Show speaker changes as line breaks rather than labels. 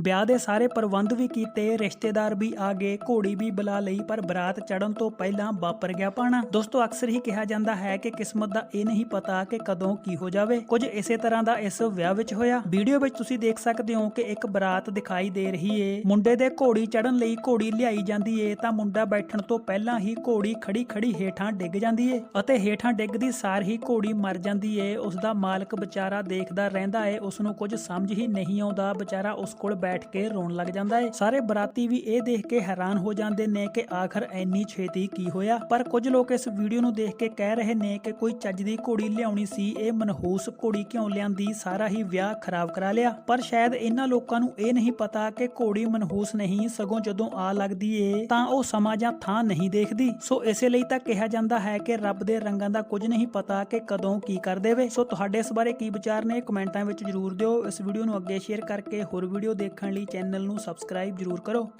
ਵਿਆਹ ਦੇ ਸਾਰੇ ਪ੍ਰਬੰਧ ਵੀ ਕੀਤੇ, ਰਿਸ਼ਤੇਦਾਰ ਵੀ ਆ ਗਏ, ਘੋੜੀ ਵੀ ਬੁਲਾ ਲਈ, ਪਰ ਬਰਾਤ ਚੜਨ ਤੋਂ ਪਹਿਲਾਂ ਵਾਪਰ ਗਿਆ ਪਾਣਾ। ਦੋਸਤੋ, ਅਕਸਰ ਹੀ ਕਿਹਾ ਜਾਂਦਾ ਹੈ ਕਿ ਕਿਸਮਤ ਦਾ ਇਹ ਨਹੀਂ ਪਤਾ ਕਿ ਕਦੋਂ ਕੀ ਹੋ ਜਾਵੇ। ਕੁਝ ਇਸੇ ਤਰ੍ਹਾਂ ਦਾ ਇਸ ਵਿਆਹ ਵਿੱਚ ਹੋਇਆ। ਵੀਡੀਓ ਵਿੱਚ ਤੁਸੀਂ ਦੇਖ ਸਕਦੇ ਹੋ ਕਿ ਇੱਕ ਬਰਾਤ ਦਿਖਾਈ ਦੇ ਰਹੀ ਏ। ਮੁੰਡੇ ਦੇ ਘੋੜੀ ਚੜਨ ਲਈ ਘੋੜੀ ਲਿਆਈ ਜਾਂਦੀ ਏ, ਤਾਂ ਮੁੰਡਾ ਬੈਠਣ ਤੋਂ ਪਹਿਲਾਂ ਹੀ ਘੋੜੀ ਖੜੀ ਖੜੀ ਹੇਠਾਂ ਡਿੱਗ ਜਾਂਦੀ ਏ ਅਤੇ ਹੇਠਾਂ ਡਿੱਗਦੀ ਸਾਰ ਹੀ ਘੋੜੀ ਮਰ ਜਾਂਦੀ ਏ। ਉਸ ਦਾ ਮਾਲਕ ਵਿਚਾਰਾ ਦੇਖਦਾ ਰਹਿੰਦਾ ਏ ਉਸ ਨੂੰ ਕੁਝ ਸਮਝ ਹੀ ਨਹੀਂ ਆਉਂਦਾ। ਵਿਚਾਰਾ ਉਸ ਕੋਲ ਬੈਠ ਕੇ ਰੋਣ ਲੱਗ ਜਾਂਦਾ ਹੈ ਸਾਰੇ ਬਰਾਤੀ ਵੀ ਇਹ ਦੇਖ ਕੇ ਹੈਰਾਨ ਹੋ ਜਾਂਦੇ ਨੇ ਕਿ ਆਖਰ ਐਨੀ ਛੇਤੀ ਕੀ ਹੋਇਆ। ਪਰ ਕੁਝ ਲੋਕ ਇਸ ਵੀਡੀਓ ਨੂੰ ਦੇਖ ਕੇ ਕਹਿ ਰਹੇ ਨੇ ਕਿ ਕੋਈ ਚੱਜ ਦੀ ਘੋੜੀ ਲਿਆਉਣੀ ਸੀ, ਇਹ ਮਨਹੂਸ ਘੋੜੀ ਕਿਉਂ ਲਿਆਂਦੀ? ਸਾਰਾ ਹੀ ਵਿਆਹ ਖਰਾਬ ਕਰਾ ਲਿਆ। ਪਰ ਸ਼ਾਇਦ ਇਹਨਾਂ ਲੋਕਾਂ ਨੂੰ ਇਹ ਨਹੀਂ ਪਤਾ ਕਿ ਘੋੜੀ ਮਨਹੂਸ ਨਹੀਂ, ਸਗੋਂ ਜਦੋਂ ਆ ਲੱਗਦੀ ਏ, ਤਾਂ ਉਹ ਸਮਾਂ ਜਾਂ ਥਾਂ ਨਹੀਂ ਦੇਖਦੀ। ਸੋ ਇਸੇ ਲਈ ਤਾਂ ਕਿਹਾ ਜਾਂਦਾ ਹੈ ਕਿ ਰੱਬ ਦੇ ਰੰਗਾਂ ਦਾ ਕੁਝ ਨਹੀਂ ਪਤਾ ਕਿ ਕਦੋਂ ਕੀ ਕਰ ਦੇਵੇ। ਸੋ ਤੁਹਾਡੇ ਇਸ ਬਾਰੇ ਕੀ ਵਿਚਾਰ ਨੇ? ਕਮੈਂਟਾਂ ਵਿੱਚ ਜਰੂਰ ਦਿਓ। ਇਸ ਵੀਡੀਓ ਨੂੰ ਅੱਗੇ ਸ਼ੇਅਰ ਕਰਕੇ ਹੋਰ ਵੀਡੀਓ ਦੇਖ ਦੇਖਣ ਲਈ ਚੈਨਲ ਨੂੰ ਸਬਸਕ੍ਰਾਈਬ ਜਰੂਰ ਕਰੋ।